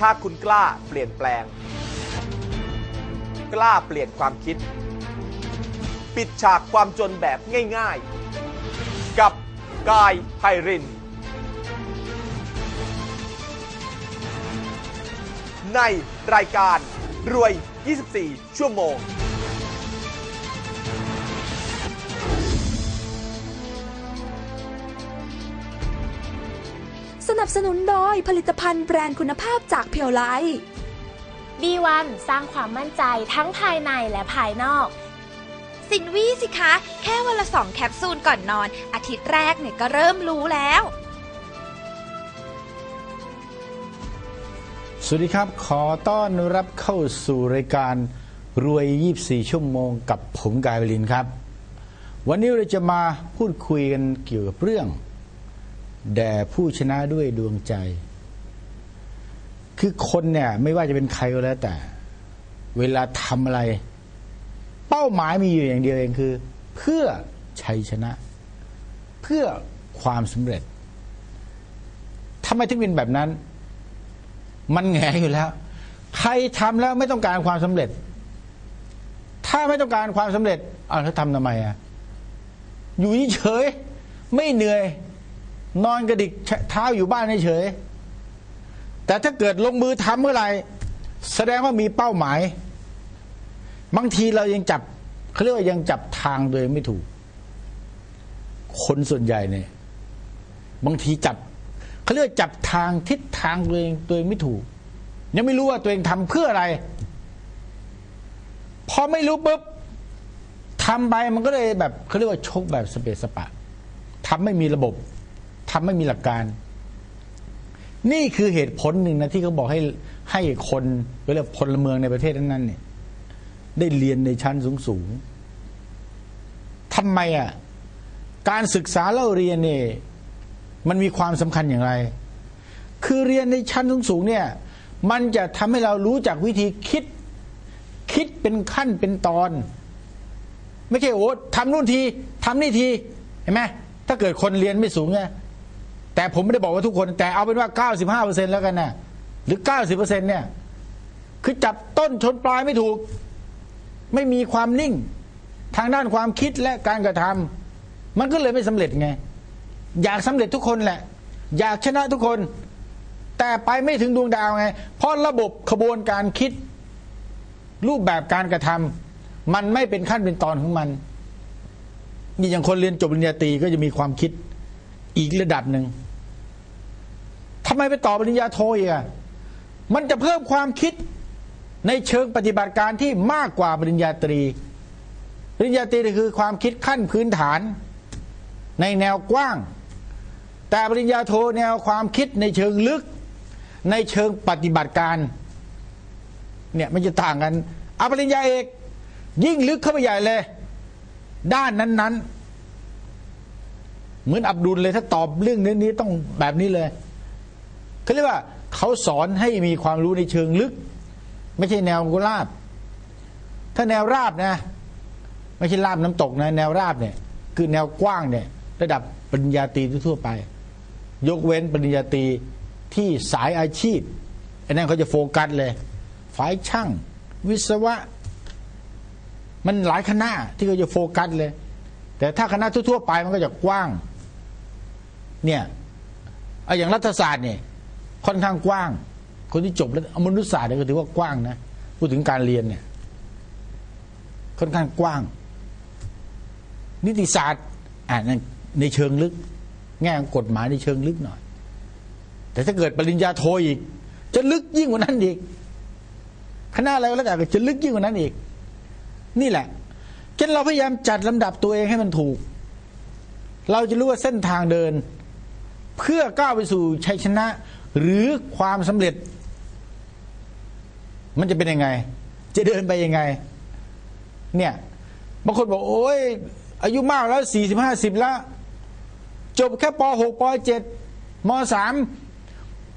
ถ้าคุณกล้าเปลี่ยนแปลง กล้าเปลี่ยนความคิด ปิดฉากความจนแบบง่ายๆ กับกายไพริน ในรายการรวย 24 ชั่วโมง สนับสนุนโดยผลิตภัณฑ์แบรนด์คุณภาพจากเพียวไล B1 สร้างความมั่นใจทั้งภายในและภายนอก สินวี่สิคะ แค่วันละสองแคปซูลก่อนนอน อาทิตย์แรกเนี่ยก็เริ่มรู้แล้ว สวัสดีครับ ขอต้อนรับเข้าสู่รายการรวย 24 ชั่วโมงกับผมกายวลินครับ วันนี้เราจะมาพูดคุยกันเกี่ยวกับเรื่อง แด่ผู้ชนะด้วยดวงใจ คือคนเนี่ยไม่ว่าจะเป็นใครก็แล้วแต่ เวลาทำอะไร เป้าหมายมีอยู่อย่างเดียวเองคือ เพื่อชัยชนะ เพื่อความสำเร็จทำไมถึงเป็นแบบนั้น มันแงอยู่แล้ว ใครทำแล้วไม่ต้องการความสำเร็จ ถ้าไม่ต้องการความสำเร็จเอาแล้วทำทำไมอะอยู่เฉยไม่เหนื่อย นอนกระดิกเท้าอยู่บ้านเฉยแต่ถ้าเกิดลงมือทำเมื่อไหร่แสดงว่ามีเป้าหมาย บางทีเรายังจับเขาเรียกว่ายังจับทางโดยไม่ถูก คนส่วนใหญ่เนี่ย บางทีจับเขาเรียกจับทางทิศทางตัวเองตัวเองไม่ถูก ยังไม่รู้ว่าตัวเองทำเพื่ออะไรพอไม่รู้ปุ๊บทำไปมันก็เลยแบบเขาเรียกว่าชกแบบสเปซสปะทำไม่มีระบบ ทำไม่มีหลักการ นี่คือเหตุผลหนึ่งนะที่เขาบอกให้ให้คนเรียกว่าพลเมืองในประเทศนั้นๆเนี่ย ได้เรียนในชั้นสูงๆทำไมอะการศึกษาเล่าเรียนเนี่ยมันมีความสำคัญอย่างไร คือเรียนในชั้นสูงๆเนี่ย มันจะทำให้เรารู้จักวิธีคิด คิดเป็นขั้นเป็นตอน ไม่ใช่โอ้ทำนู่นทีทำนี่ทีเห็นไหมถ้าเกิดคนเรียนไม่สูงเนี่ย แต่ผมไม่ได้บอกว่าทุกคน แต่เอาเป็นว่า 95%แล้วกันนะหรือ 90%เนี่ยคือจับต้นชนปลายไม่ถูก ไม่มีความนิ่ง ทางด้านความคิดและการกระทำมันก็เลยไม่สำเร็จไง อยากสำเร็จทุกคนแหละ อยากชนะทุกคน แต่ไปไม่ถึงดวงดาวไง เพราะระบบขบวนการคิด รูปแบบการกระทำมันไม่เป็นขั้นเป็นตอนของมันนี่อย่างคนเรียนจบปริญญาตรีก็จะมีความคิดอีกระดับหนึ่ง ทำไมไปต่อปริญญาโทอีกอะมันจะเพิ่มความคิดในเชิงปฏิบัติการที่มากกว่าปริญญาตรี ปริญญาตรีคือความคิดขั้นพื้นฐาน ในแนวกว้าง แต่ปริญญาโทแนวความคิดในเชิงลึก ในเชิงปฏิบัติการเนี่ยมันจะต่างกันอาปริญญาเอก ยิ่งลึกเข้าไปใหญ่เลย ด้านนั้น ๆ เหมือนอับดุลเลยถ้าตอบเรื่องนี้นี้ต้องแบบนี้เลย เขาเรียกว่าเขาสอนให้มีความรู้ในเชิงลึก ไม่ใช่แนวราบ ถ้าแนวราบนะ ไม่ใช่ราบน้ำตกนะ แนวราบเนี่ย คือแนวกว้างเนี่ย ระดับปริญญาตรีทั่วไป ยกเว้นปริญญาตรีที่สายอาชีพไอันนั้นเขาจะโฟกัสเลยฝ่ายช่าง วิศวะ มันหลายคณะที่เขาจะโฟกัสเลย แต่ถ้าคณะทั่วๆไปมันก็จะกว้าง เนี่ยเอาอย่างรัฐศาสตร์เนี่ย ค่อนข้างกว้าง คนที่จบแล้วมนุษยศาสตร์เนี่ยก็ถือว่ากว้างนะพูดถึงการเรียนเนี่ย ค่อนข้างกว้าง นิติศาสตร์อ่านในเชิงลึก แง่กฎหมายในเชิงลึกหน่อย แต่ถ้าเกิดปริญญาโทอีก จะลึกยิ่งกว่านั้นอีกคณะอะไรก็แล้วแต่จะลึกยิ่งกว่านั้นอีก นี่แหละจนเราพยายามจัดลำดับตัวเองให้มันถูก เราจะรู้ว่าเส้นทางเดิน เพื่อก้าวไปสู่ชัยชนะ หรือความสำเร็จ มันจะเป็นยังไง จะเดินไปยังไง เนี่ยบางคนบอกโอ้ยอายุมากแล้วสี่สิบห้าสิบแล้ว จบแค่ปหกปเจ็ดมสาม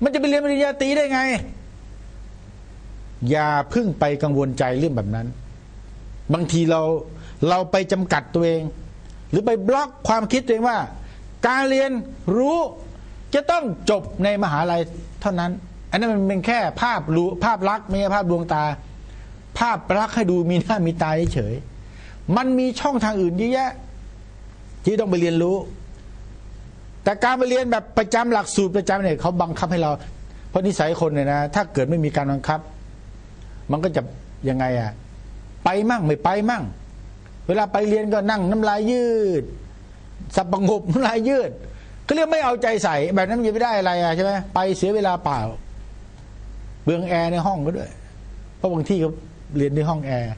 มันจะไปเรียนปริญญาตรีได้ไง อย่าพึ่งไปกังวลใจเรื่องแบบนั้น บางทีเราเราไปจำกัดตัวเอง หรือไปบล็อกความคิดตัวเองว่า การเรียนรู้ จะต้องจบในมหาลัยเท่านั้น อันนั้นมันเป็นแค่ภาพรูภาพลักษณ์ไม่ใช่ภาพดวงตา ภาพลักษณ์ให้ดูมีหน้ามีตาเฉยมันมีช่องทางอื่นเยอะแยะ ที่ต้องไปเรียนรู้ แต่การไปเรียนแบบประจำหลักสูตรประจำเนี่ยเขาบังคับให้เรา เพราะนิสัยคนเนี่ยนะ ถ้าเกิดไม่มีการบังคับ มันก็จะยังไงอะไปมั่งไม่ไปมั่ง เวลาไปเรียนก็นั่งน้ำลายยืด สับประงบน้ำลายยืด ก็เรียกไม่เอาใจใส่ แบบนั้นมันจะไม่ได้อะไรอะใช่ไหมไปเสียเวลาเปล่า เบืองแอร์ในห้องก็ด้วย เพราะบางที่เขาเรียนในห้องแอร์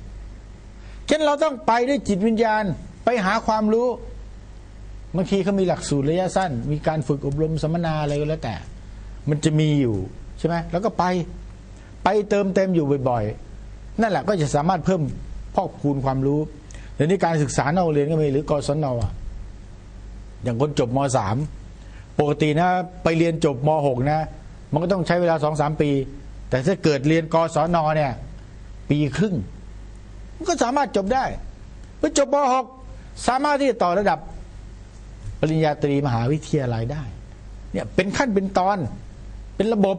ฉะนั้นเราต้องไปด้วยจิตวิญญาณไปหาความรู้บางทีเขามีหลักสูตรระยะสั้น มีการฝึกอบรมสัมมนาอะไรก็แล้วแต่ มันจะมีอยู่ใช่ไหมแล้วก็ไปไปเติมเต็มอยู่บ่อยๆ นั่นแหละก็จะสามารถเพิ่มพอกพูนความรู้เดี๋ยวนี้การศึกษานอกโรงเรียนก็มีหรือกศนอะ อย่างคนจบมสามปกตินะไปเรียนจบมหกนะ มันก็ต้องใช้เวลาสองสามปี แต่ถ้าเกิดเรียนกศนเนี่ย ปีครึ่ง มันก็สามารถจบได้เมื่อจบมหกสามารถที่จะต่อระดับปริญญาตรีมหาวิทยาลัยได้ เนี่ยเป็นขั้นเป็นตอนเป็นระบบ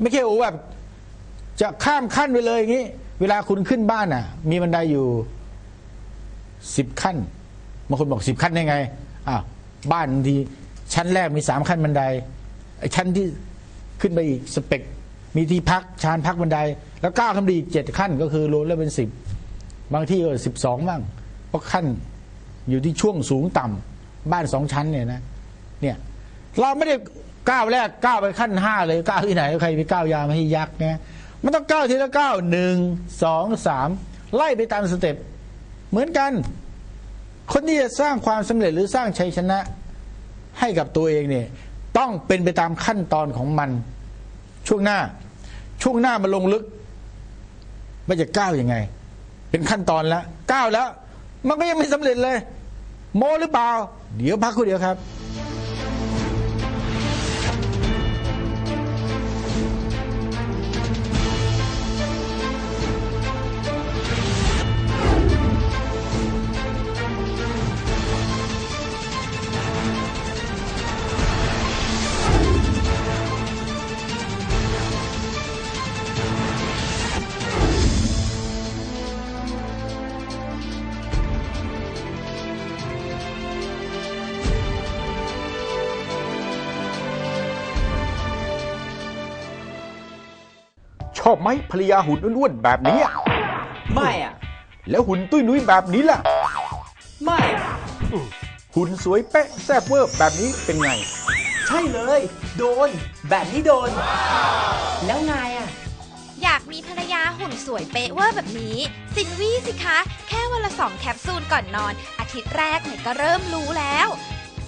ไม่ใช่โอ้แบบจะข้ามขั้นไปเลยอย่างนี้ เวลาคุณขึ้นบ้านอะ มีบันไดอยู่สิบขั้นบางคนบอกสิบขั้นได้ไง อ้าวบ้านบางทีชั้นแรกมีสามขั้นบันไดชั้นที่ขึ้นไปอีกสเปกมีที่พักชานพักบันได แล้วก้าวขึ้นไปอีกเจ็ดขั้น ก็คือรวมแล้วเป็นสิบบางที่ก็สิบสองบ้างเพราะขั้นอยู่ที่ช่วงสูงต่ำบ้านสองชั้นเนี่ยนะเนี่ยเราไม่ได้ก้าวแรกก้าวไปขั้นห้าเลยก้าวที่ไหนใครไปก้าวยาวมาให้ยักษ์เนี่ยมันต้องก้าวทีละก้าวหนึ่งสองสามไล่ไปตามสเต็ปเหมือนกัน คนที่จะสร้างความสำเร็จหรือสร้างชัยชนะให้กับตัวเองเนี่ยต้องเป็นไปตามขั้นตอนของมัน ช่วงหน้า ช่วงหน้ามาลงลึกว่าจะก้าวยังไง เป็นขั้นตอนแล้วก้าวแล้ว มันก็ยังไม่สำเร็จเลย โมหรือเปล่า เดี๋ยวพักคู่เดียวครับ ชอบไหมภรรยาหุ่นอ้วนๆแบบนี้อะไม่อะแล้วหุ่นตุ้ยนุ้ยแบบนี้ล่ะ ไม่หุ่นสวยเป๊ะแซ่บเวอร์แบบนี้เป็นไง ใช่เลย โดน แบบนี้โดน แล้วไงอะอยากมีภรรยาหุ่นสวยเป๊ะเวอร์แบบนี้สินวี่สิคะ แค่วันละสองแคปซูลก่อนนอน อาทิตย์แรกเนี่ยก็เริ่มรู้แล้ว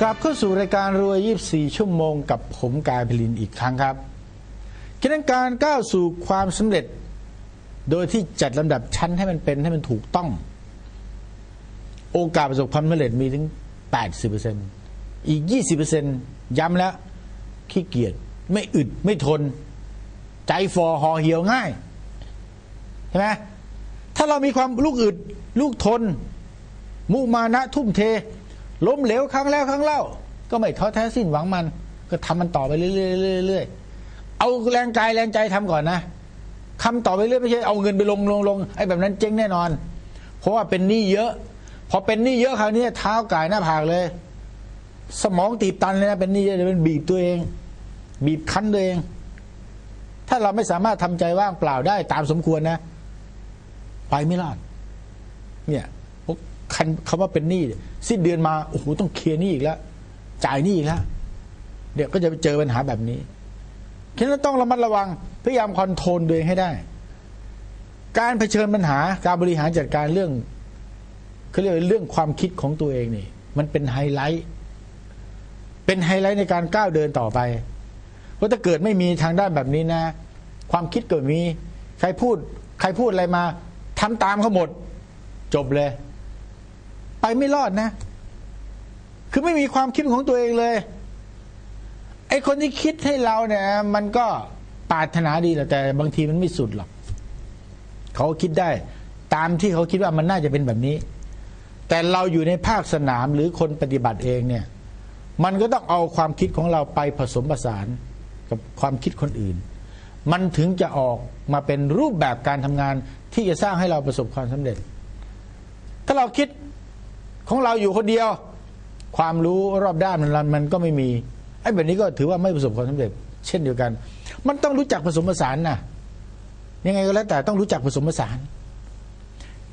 กลับเข้าสู่รายการรวย 24 ชั่วโมงกับผมกายพลินอีกครั้งครับฉะนั้นการก้าวสู่ความสำเร็จ โดยที่จัดลำดับชั้นให้มันเป็นให้มันถูกต้อง โอกาสประสบความสำเร็จมีถึง 80%อีก 20%ย้ำแล้ว ขี้เกียจไม่อึดไม่ทน ใจฟอห่อเหี่ยวง่าย ใช่ไหมถ้าเรามีความลูกอึด ลูกทน มุมานะทุ่มเท ล้มเหลวครั้งแล้วครั้งเล่า ก็ไม่ท้อแท้สิ้นหวังมัน ก็ทำมันต่อไปเรื่อยๆเรื่อยๆเอาแรงกายแรงใจทำก่อนนะคำต่อไปเรื่อยไม่ใช่เอาเงินไปลงลงลงไอ้แบบนั้นเจ๊งแน่นอน เพราะว่าเป็นหนี้เยอะ พอเป็นหนี้เยอะคราวนี้เท้าก่ายหน้าผากเลย สมองตีบตันเลยนะเป็นหนี้เยอะเดี๋ยวมันบีบตัวเอง บีบคั้นตัวเอง ถ้าเราไม่สามารถทำใจว่างเปล่าได้ตามสมควรนะ ไปไม่รอดเนี่ย คันคำว่าเป็นหนี้สิ้นเดือนมาโอ้โหต้องเคลียร์หนี้อีกแล้วจ่ายหนี้อีกแล้วเดี๋ยวก็จะไปเจอปัญหาแบบนี้ฉะนั้นต้องระมัดระวังพยายามคอนโทรลตัวเองให้ได้ การเผชิญปัญหาการบริหารจัดการเรื่องเขาเรียกว่าเรื่องความคิดของตัวเองนี่ มันเป็นไฮไลท์ เป็นไฮไลท์ในการก้าวเดินต่อไปเพราะถ้าเกิดไม่มีทางด้านแบบนี้นะ ความคิดเกิดมี ใครพูด ใครพูดอะไรมาทำตามเขาหมด จบเลย ไปไม่รอดนะ คือไม่มีความคิดของตัวเองเลย ไอ้คนที่คิดให้เราเนี่ย มันก็ปาถนาดีแต่ บางทีมันไม่สุดหรอกเขาคิดได้ ตามที่เขาคิดว่ามันน่าจะเป็นแบบนี้ แต่เราอยู่ในภาคสนามหรือคนปฏิบัติเองเนี่ย มันก็ต้องเอาความคิดของเราไปผสมผสานกับความคิดคนอื่น มันถึงจะออกมาเป็นรูปแบบการทำงานที่จะสร้างให้เราประสบความสำเร็จ ถ้าเราคิด ของเราอยู่คนเดียว ความรู้รอบด้านมันมันก็ไม่มีไอ้แบบนี้ก็ถือว่าไม่ประสบความสำเร็จ เช่นเดียวกัน มันต้องรู้จักผสมผสานนะยังไงก็แล้วแต่ต้องรู้จักผสมผสาน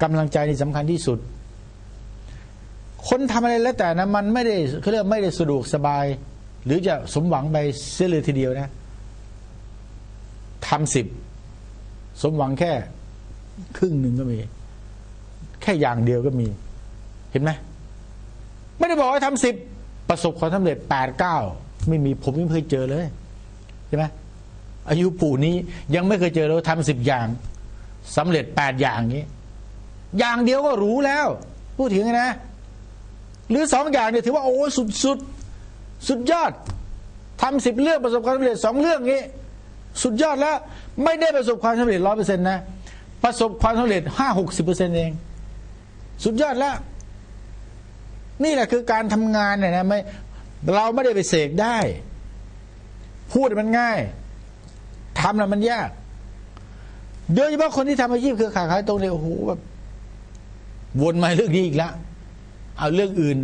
กำลังใจนี่สำคัญที่สุด คนทำอะไรแล้วแต่นะมันไม่ได้เขาเรียกไม่ได้สะดวกสบาย หรือจะสมหวังไปเสียเลยทีเดียวนะทำสิบสมหวังแค่ ครึ่งหนึ่งก็มี แค่อย่างเดียวก็มี เห็นไหม ไม่ได้บอกว่าทำสิบประสบความสำเร็จแปดเก้าไม่มีผมยังไม่เคยเจอเลยใช่ไหมอายุปู่นี้ยังไม่เคยเจอเราทำสิบอย่างสำเร็จแปดอย่างนี้ อย่างเดียวก็รู้แล้ว พูดถึงนะ หรือสองอย่างเนี่ยถือว่าโอ้สุดสุดสุดยอดทำสิบเรื่องประสบความสำเร็จสองเรื่องนี้ สุดยอดแล้ว ไม่ได้ประสบความสำเร็จร้อยเปอร์เซ็นต์นะ ประสบความสำเร็จห้าหกสิบเปอร์เซ็นต์เอง สุดยอดแล้ว นี่แหละคือการทำงานเนี่ยนะไม่เราไม่ได้ไปเสกได้ พูดมันง่ายทำแล้วมันยากโดยเฉพาะคนที่ทำอาชีพเครือข่ายขายตรงเนี่ยโอ้โหแบบวนมาเรื่องนี้อีกแล้วเอาเรื่องอื่น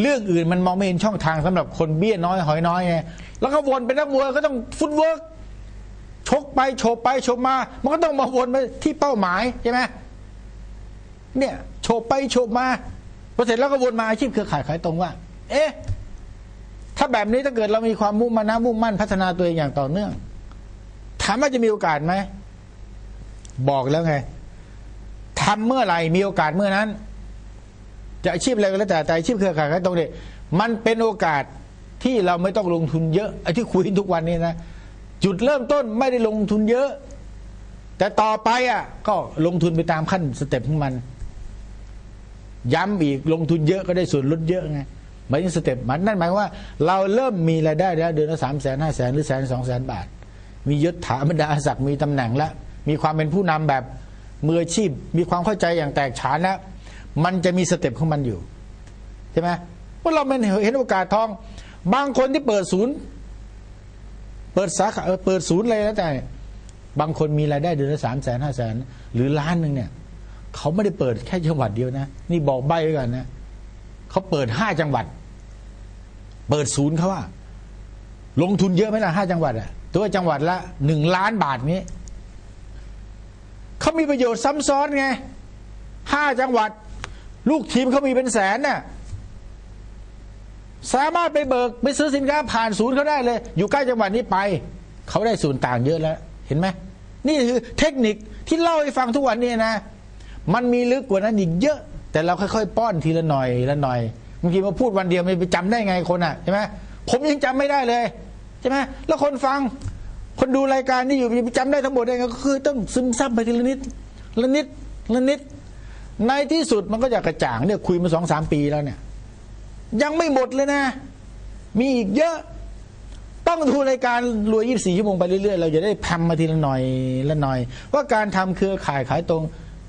เรื่องอื่นมันมองไม่เห็นช่องทางสำหรับคนเบี้ยน้อยหอยน้อยไงแล้วก็วนเป็นนักมวยก็ต้องฟุตเวิร์กชกไปโฉบไปโฉบมา มันก็ต้องมาวนไปที่เป้าหมายใช่ไหมเนี่ยโฉบไปโฉบมา พอเสร็จแล้วก็วนมาอาชีพเครือข่ายขายตรงว่า เอ๊ะ ถ้าแบบนี้ถ้าเกิดเรามีความมุ่งมั่นะมุ่งมั่นพัฒนาตัวเองอย่างต่อเนื่อง ถามว่าจะมีโอกาสไหม บอกแล้วไงทำเมื่อไหร่มีโอกาสเมื่อนั้น จะอาชีพอะไรก็แล้วแต่แต่อาชีพเครือข่ายขายตรงเนี่ยมันเป็นโอกาสที่เราไม่ต้องลงทุนเยอะไอ้ที่คุยทุกวันนี้นะจุดเริ่มต้นไม่ได้ลงทุนเยอะ แต่ต่อไปอะ ก็ลงทุนไปตามขั้นสเต็ปของมัน ย้ำอีกลงทุนเยอะก็ได้ส่วนลดเยอะไงหมายถึงสเต็ปมันนั่นหมายว่า เราเริ่มมีรายได้แล้วเดือนละสามแสนห้าแสนหรือแสนสองแสนบาท มียศถาบรรดาศักดิ์มีตำแหน่งแล้ว มีความเป็นผู้นำแบบมืออาชีพ มีความเข้าใจอย่างแตกฉานแล้วมันจะมีสเต็ปของมันอยู่ใช่ไหมเพราเรามันเห็นโอกาสทอง บางคนที่เปิดศูนย์ เปิดสาขาเปิดศูนย์อะไรแล้วแต่ บางคนมีรายได้เดือนละสามแสนห้าแสนหรือล้านหนึ่งเนี่ย เขาไม่ได้เปิดแค่จังหวัดเดียวนะ นี่บอกใบไว้ก่อนนะเขาเปิดห้าจังหวัด เปิดศูนย์เขาว่า ลงทุนเยอะไหมล่ะห้าจังหวัดอะตัวจังหวัดละหนึ่งล้านบาทนี้เขามีประโยชน์ซ้ำซ้อนไงห้าจังหวัด ลูกทีมเขามีเป็นแสนน่ะสามารถไปเบิกไปซื้อสินค้าผ่านศูนย์เขาได้เลย อยู่ใกล้จังหวัดนี้ไป เขาได้ส่วนต่างเยอะแล้ว เห็นไหมนี่คือเทคนิคที่เล่าให้ฟังทุกวันนี้นะ มันมีลึกกว่านั้นอีกเยอะ แต่เราค่อยๆ ป้อนทีละหน่อยละหน่อยบางทีมาพูดวันเดียวไม่ไปจำได้ไงคนอะใช่ไหมผมยังจำไม่ได้เลยใช่ไหมแล้วคนฟัง คนดูรายการนี่อยู่จะไปจำได้ทั้งหมดได้ไงก็คือ ต้องซึมซับไปทีละนิดละนิดละนิด ในที่สุดมันก็จะกระจ่างเนี่ยคุยมาสองสามปีแล้วเนี่ย ยังไม่หมดเลยนะ มีอีกเยอะ ต้องดูรายการรวย24ชั่วโมงไปเรื่อยๆ เราจะได้ทำมาทีละหน่อยละหน่อย ว่าการทำเครือข่ายขายตรง